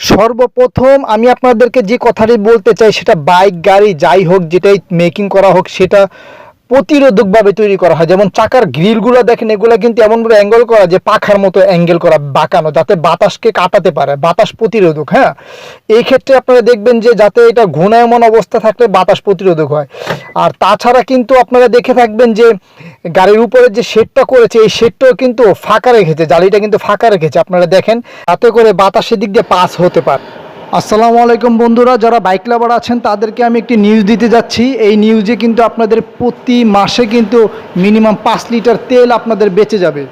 সর্বপ্রথম আমি আপনাদেরকে যে কথাটি বলতে চাই সেটা বাইক গাড়ি, যাই হোক, যেটাই মেকিং করা হোক, সেটা প্রতিরোধকভাবে তৈরি করা হয়। যেমন চাকার গ্রিলগুলো দেখেন, এগুলো কিন্তু এমনভাবে অ্যাঙ্গেল করা যে পাখার মতো অ্যাঙ্গেল করা, বাঁকানো, যাতে বাতাসকে কাটাতে পারে, বাতাস প্রতিরোধক হ্যাঁ? এই ক্ষেত্রে আপনারা দেখবেন যে যাতে এটা ঘূর্ণায়মান অবস্থা থাকলে বাতাস প্রতিরোধক হয়। আর তাছাড়া কিন্তু আপনারা দেখে থাকবেন যে গাড়ির উপরে যে শেডটা করেছে, এই শেডটাও কিন্তু ফাঁকা রেখেছে, জালিটা কিন্তু ফাঁকা রেখেছে, আপনারা দেখেন তাতে করে বাতাসের দিক দিয়ে পাস হতে পারে। আসসালামু আলাইকুম বন্ধুরা, যারা বাইক লাভার আছেন, তাদেরকে আমি একটি নিউজ দিতে যাচ্ছি। এই নিউজে কিন্তু আপনাদের প্রতি মাসে কিন্তু মিনিমাম পাঁচ লিটার তেল আপনাদের বেঁচে যাবে।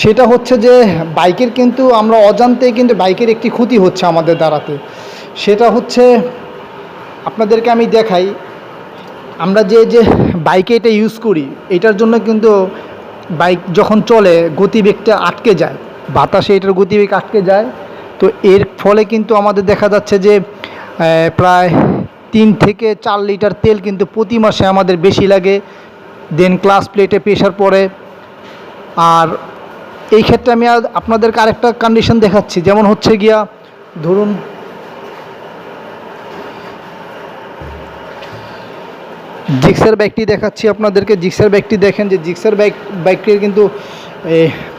সেটা হচ্ছে যে বাইকের কিন্তু আমরা অজান্তে কিন্তু বাইকের একটি ক্ষতি হচ্ছে আমাদের দ্বারাতে। সেটা হচ্ছে, আপনাদেরকে আমি দেখাই, আমরা যে যে বাইকে এটা ইউজ করি, এটার জন্য কিন্তু বাইক যখন চলে, গতিবেগটা আটকে যায়। বাতাসে এটার গতিবেগ আটকে যায়। তো এর ফলে কিন্তু আমাদের দেখা যাচ্ছে যে প্রায় তিন থেকে চার লিটার তেল কিন্তু প্রতি মাসে আমাদের বেশি লাগে। দেন ক্লাস প্লেটে প্রেশার পড়ে। আর এই ক্ষেত্রে আমি আর আপনাদেরকে আরেকটা কন্ডিশন দেখাচ্ছি। যেমন হচ্ছে গিয়া, ধরুন, জিক্সার ব্যাগটি দেখাচ্ছি আপনাদেরকে। জিক্সার ব্যাগটি দেখেন যে, জিক্সার ব্যাগ ব্যাগটির কিন্তু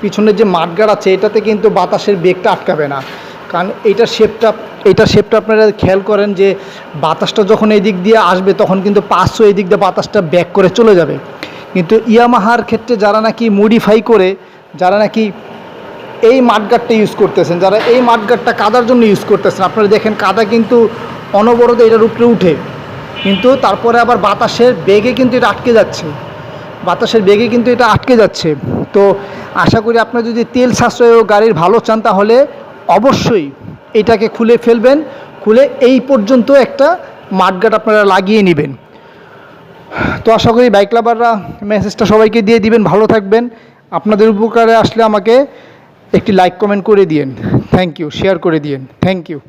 পিছনের যে মাঠগাড় আছে, এটাতে কিন্তু বাতাসের বেগটা আটকাবে না। কারণ এইটার শেপটা এইটার শেপটা আপনারা খেয়াল করেন যে বাতাসটা যখন এই দিক দিয়ে আসবে তখন কিন্তু পাঁচশো এই দিক দিয়ে বাতাসটা ব্যাক করে চলে যাবে। কিন্তু ইয়ামাহার ক্ষেত্রে যারা নাকি মডিফাই করে, যারা নাকি এই মাঠগাটটা ইউজ করতেছেন, যারা এই মাঠগাটটা কাদার জন্য ইউজ করতেছেন, আপনারা দেখেন কাদা কিন্তু অনবরত এটার উপরে উঠে। কিন্তু তারপরে আবার বাতাসের বেগে কিন্তু এটা আটকে যাচ্ছে। বাতাসের বেগে কিন্তু এটা আটকে যাচ্ছে। তো আশা করি আপনার যদি তেল সাশ্রয় ও গাড়ির ভালো চান তাহলে অবশ্যই এটাকে খুলে ফেলবেন, খুলে এই পর্যন্ত একটা মাঠগাট আপনারা লাগিয়ে নেবেন। তো আশা করি বাইক লাভাররা মেসেজটা সবাইকে দিয়ে দিবেন, ভালো থাকবেন। আপনাদের উপকারে আসলে আমাকে একটি লাইক কমেন্ট করে দিয়েন। থ্যাংক ইউ শেয়ার করে দিয়েন। Thank you